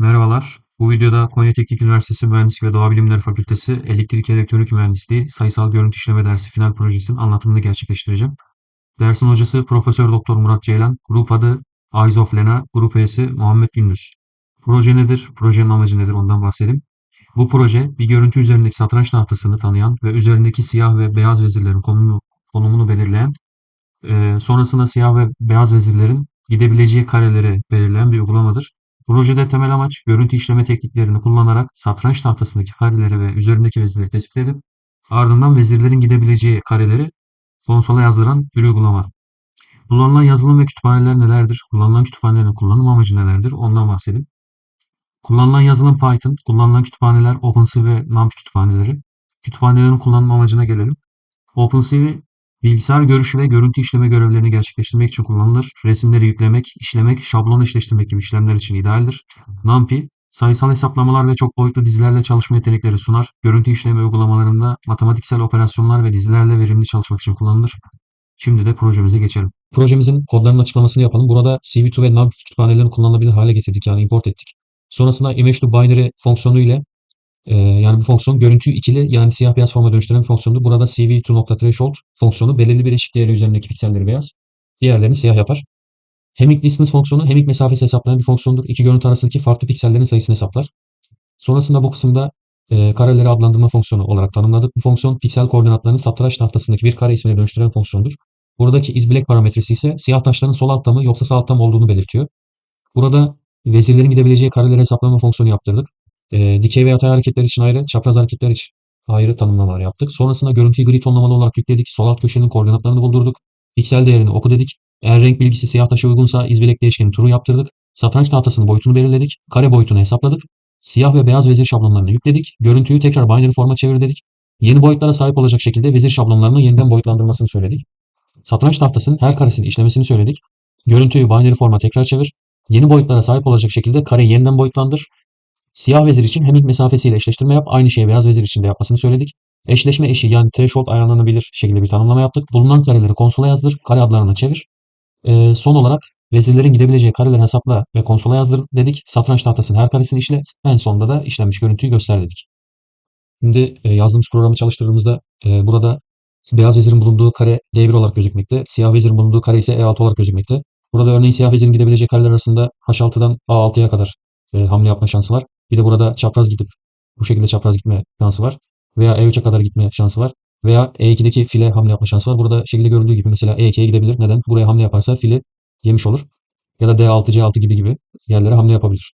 Merhabalar. Bu videoda Konya Teknik Üniversitesi Mühendislik ve Doğa Bilimleri Fakültesi Elektrik Elektronik Mühendisliği Sayısal Görüntü İşleme Dersi final projesinin anlatımını gerçekleştireceğim. Dersin hocası Profesör Doktor Murat Ceylan, grup adı Eyes of Lena, grup üyesi Muhammed Gündüz. Proje nedir? Projenin amacı nedir? Ondan bahsedeyim. Bu proje bir görüntü üzerindeki satranç tahtasını tanıyan ve üzerindeki siyah ve beyaz vezirlerin konumunu, konumunu belirleyen, e, sonrasında siyah ve beyaz vezirlerin gidebileceği kareleri belirleyen bir uygulamadır. Projede temel amaç görüntü işleme tekniklerini kullanarak satranç tahtasındaki kareleri ve üzerindeki vezirleri tespit edip ardından vezirlerin gidebileceği kareleri konsola yazdıran bir uygulama. Kullanılan yazılım ve kütüphaneler nelerdir? Kullanılan kütüphanelerin kullanım amacı nelerdir? Ondan bahsedeyim. Kullanılan yazılım Python, kullanılan kütüphaneler OpenCV ve NumPy kütüphaneleri. Kütüphanelerin kullanım amacına gelelim. OpenCV bilgisayar görüşü ve görüntü işleme görevlerini gerçekleştirmek için kullanılır. Resimleri yüklemek, işlemek, şablon eşleştirmek gibi işlemler için idealdir. NumPy sayısal hesaplamalar ve çok boyutlu dizilerle çalışma yetenekleri sunar. Görüntü işleme uygulamalarında matematiksel operasyonlar ve dizilerle verimli çalışmak için kullanılır. Şimdi de projemize geçelim. Projemizin kodlarının açıklamasını yapalım. Burada CV2 ve NumPy kütüphanelerini kullanılabilir hale getirdik yani import ettik. Sonrasında image to binary fonksiyonu ile e, yani bu fonksiyon görüntüyü ikili yani siyah beyaz forma dönüştüren bir fonksiyondur. Burada CV2.threshold fonksiyonu belirli bir eşik değeri üzerindeki pikselleri beyaz, diğerlerini siyah yapar. Hemik distance fonksiyonu hemik mesafesi hesaplayan bir fonksiyondur. İki görüntü arasındaki farklı piksellerin sayısını hesaplar. Sonrasında bu kısımda e, kareleri adlandırma fonksiyonu olarak tanımladık. Bu fonksiyon piksel koordinatlarını satranç tahtasındaki bir kare ismine dönüştüren fonksiyondur. Buradaki isBlack parametresi ise siyah taşların sol altta mı yoksa sağ altta mı olduğunu belirtiyor. Burada vezirlerin gidebileceği kareleri hesaplama fonksiyonu yaptırdık. E, dikey ve yatay hareketler için ayrı, çapraz hareketler için ayrı tanımlamalar yaptık. Sonrasında görüntüyü gri tonlamalı olarak yükledik. Sol alt köşenin koordinatlarını buldurduk. Piksel değerini oku dedik. Eğer renk bilgisi siyah taşa uygunsa izbelek değişkeni turu yaptırdık. Satranç tahtasının boyutunu belirledik. Kare boyutunu hesapladık. Siyah ve beyaz vezir şablonlarını yükledik. Görüntüyü tekrar binary forma çevir dedik. Yeni boyutlara sahip olacak şekilde vezir şablonlarını yeniden boyutlandırmasını söyledik. Satranç tahtasının her karesini işlemesini söyledik. Görüntüyü binary forma tekrar çevir. Yeni boyutlara sahip olacak şekilde kareyi yeniden boyutlandır. Siyah vezir için hemik mesafesiyle eşleştirme yap. Aynı şeyi beyaz vezir için de yapmasını söyledik. Eşleşme eşi yani threshold ayarlanabilir şekilde bir tanımlama yaptık. Bulunan kareleri konsola yazdır. Kare adlarını çevir. Ee, son olarak vezirlerin gidebileceği kareleri hesapla ve konsola yazdır dedik. Satranç tahtasının her karesini işle. En sonunda da işlenmiş görüntüyü göster dedik. Şimdi e, yazdığımız programı çalıştırdığımızda e, burada beyaz vezirin bulunduğu kare D1 olarak gözükmekte. Siyah vezirin bulunduğu kare ise E6 olarak gözükmekte. Burada örneğin siyah vezirin gidebileceği kareler arasında H6'dan A6'ya kadar e, hamle yapma şansı var. Bir de burada çapraz gidip bu şekilde çapraz gitme şansı var. Veya E3'e kadar gitme şansı var. Veya E2'deki file hamle yapma şansı var. Burada şekilde görüldüğü gibi mesela E2'ye gidebilir. Neden? Buraya hamle yaparsa fili yemiş olur. Ya da D6, C6 gibi gibi yerlere hamle yapabilir.